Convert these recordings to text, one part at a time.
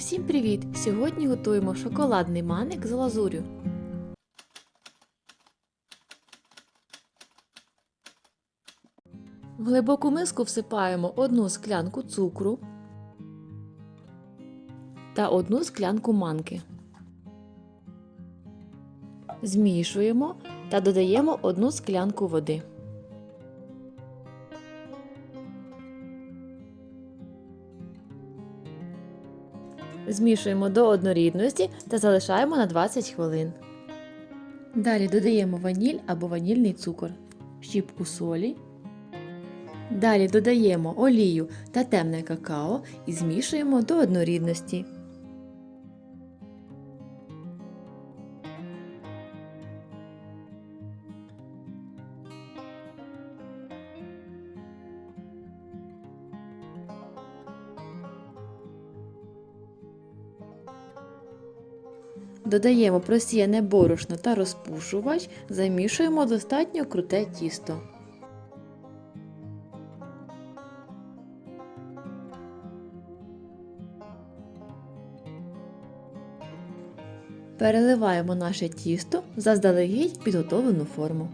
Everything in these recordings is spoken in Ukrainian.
Всім привіт! Сьогодні готуємо шоколадний маник з лазурю. В глибоку миску всипаємо одну склянку цукру та одну склянку манки. Змішуємо та додаємо одну склянку води. Змішуємо до однорідності та залишаємо на 20 хвилин. Далі додаємо ваніль або ванільний цукор, щіпку солі. Далі додаємо олію та темне какао і змішуємо до однорідності. Додаємо просіяне борошно та розпушувач, замішуємо достатньо круте тісто. Переливаємо наше тісто заздалегідь підготовлену форму.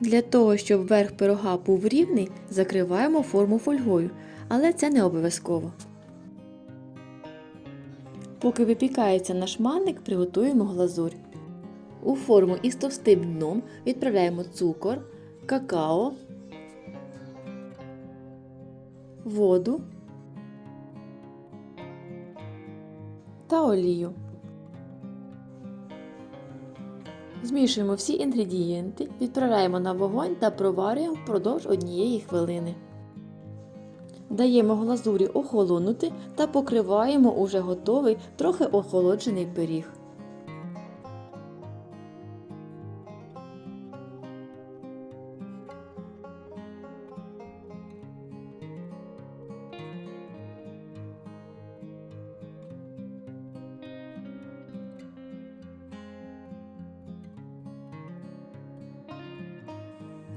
Для того, щоб верх пирога був рівний, закриваємо форму фольгою, але це не обов'язково. Поки випікається наш манник, приготуємо глазурь. У форму із товстим дном відправляємо цукор, какао, воду та олію. Змішуємо всі інгредієнти, відправляємо на вогонь та проварюємо впродовж однієї хвилини. Даємо глазурі охолонути та покриваємо уже готовий трохи охолоджений пиріг.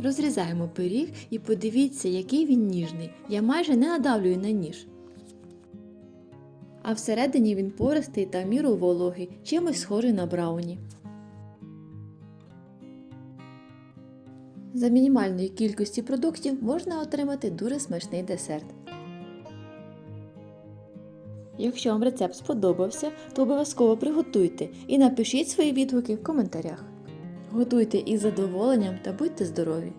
Розрізаємо пиріг і подивіться, який він ніжний. Я майже не надавлюю на ніж. А всередині він пористий та міру вологий, чимось схожий на брауні. За мінімальної кількості продуктів можна отримати дуже смачний десерт. Якщо вам рецепт сподобався, то обов'язково приготуйте і напишіть свої відгуки в коментарях. Готуйте із задоволенням та будьте здорові!